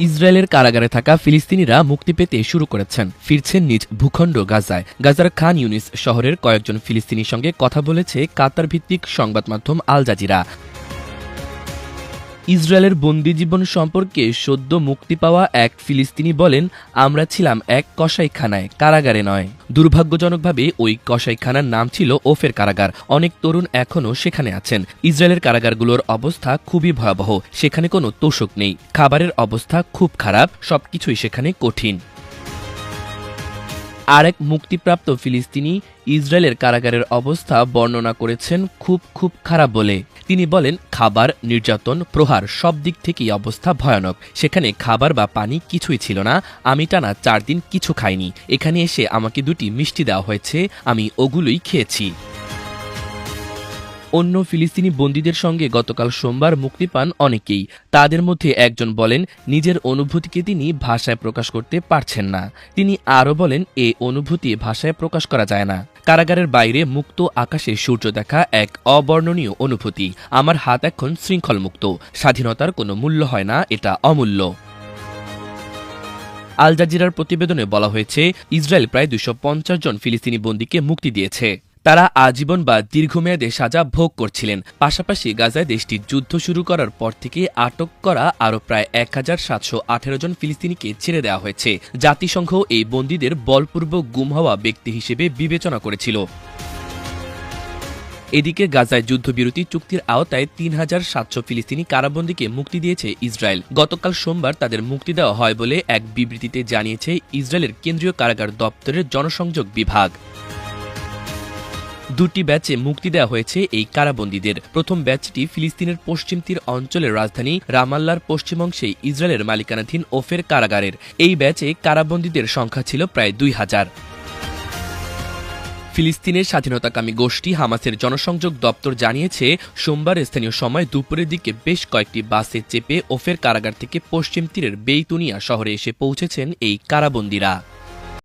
ইসরায়েলের কারাগারে থাকা ফিলিস্তিনিরা মুক্তি পেতে শুরু করেছেন। ফিরছেন নিজ ভূখণ্ড গাজায়। গাজার খান ইউনিস শহরের কয়েকজন ফিলিস্তিনির সঙ্গে কথা বলেছে কাতার ভিত্তিক সংবাদ মাধ্যম আল জাজিরা। ইসরায়েলের বন্দি জীবন সম্পর্কে সদ্য মুক্তি পাওয়া এক ফিলিস্তিনি বলেন, আমরা ছিলাম এক কসাইখানায়, কারাগারে নয়। দুর্ভাগ্যজনকভাবে ওই কসাইখানার নাম ছিল ওফের কারাগার। অনেক তরুণ এখনও সেখানে আছেন। ইসরায়েলের কারাগারগুলোর অবস্থা খুবই ভয়াবহ। সেখানে কোনো তোষক নেই। খাবারের অবস্থা খুব খারাপ। সবকিছুই সেখানে কঠিন। আরেক মুক্তিপ্রাপ্ত ফিলিস্তিনি ইসরায়েলের কারাগারের অবস্থা বর্ণনা করেছেন খুব খুব খারাপ বলে। তিনি বলেন, খাবার, নির্যাতন, প্রহার সব দিক থেকেই অবস্থা ভয়ানক। সেখানে খাবার বা পানি কিছুই ছিল না। আমি টানা চার দিন কিছু খাইনি। এখানে এসে আমাকে দুটি মিষ্টি দেওয়া হয়েছে। আমি ওগুলোই খেয়েছি। অন্য ফিলিস্তিনি বন্দীদের সঙ্গে গতকাল সোমবার মুক্তি পান অনেকেই। তাদের মধ্যে একজন বলেন, নিজের অনুভূতিকে তিনি ভাষায় প্রকাশ করতে পারছেন না। তিনি আরও বলেন, এ অনুভূতি ভাষায় প্রকাশ করা যায় না। কারাগারের বাইরে মুক্ত আকাশে সূর্য দেখা এক অবর্ণনীয় অনুভূতি। আমার হাত এখন শৃঙ্খল মুক্ত স্বাধীনতার কোনো মূল্য হয় না, এটা অমূল্য। আল জাজিরার প্রতিবেদনে বলা হয়েছে, ইসরায়েল প্রায় দুশো জন ফিলিস্তিনি বন্দীকে মুক্তি দিয়েছে। তারা আজীবন বা দীর্ঘমেয়াদে সাজা ভোগ করছিলেন। পাশাপাশি গাজায় দেশটির যুদ্ধ শুরু করার পর থেকে আটক করা আরও প্রায় এক হাজার সাতশো আঠেরো জন ফিলিস্তিনিকে ছেড়ে দেওয়া হয়েছে। জাতিসংঘ এই বন্দীদের বলপূর্বক গুম হওয়া ব্যক্তি হিসেবে বিবেচনা করেছিল। এদিকে গাজায় যুদ্ধবিরতি চুক্তির আওতায় তিন হাজার সাতশো ফিলিস্তিনি কারাবন্দীকে মুক্তি দিয়েছে ইসরায়েল। গতকাল সোমবার তাদের মুক্তি দেওয়া হয় বলে এক বিবৃতিতে জানিয়েছে ইসরায়েলের কেন্দ্রীয় কারাগার দপ্তরের জনসংযোগ বিভাগ। দুটি ব্যাচে মুক্তি দেওয়া হয়েছে এই কারাবন্দীদের। প্রথম ব্যাচটি ফিলিস্তিনের পশ্চিম তীর অঞ্চলের রাজধানী রামাল্লার পশ্চিম অংশে ইসরায়েলের মালিকানাধীন ওফের কারাগারের। এই ব্যাচে কারাবন্দীদের সংখ্যা ছিল প্রায় দুই হাজার। ফিলিস্তিনের স্বাধীনতাকামী গোষ্ঠী হামাসের জনসংযোগ দপ্তর জানিয়েছে, সোমবার স্থানীয় সময় দুপুরের দিকে বেশ কয়েকটি বাসে চেপে ওফের কারাগার থেকে পশ্চিম তীরের বেইতুনিয়া শহরে এসে পৌঁছেছেন এই কারাবন্দীরা।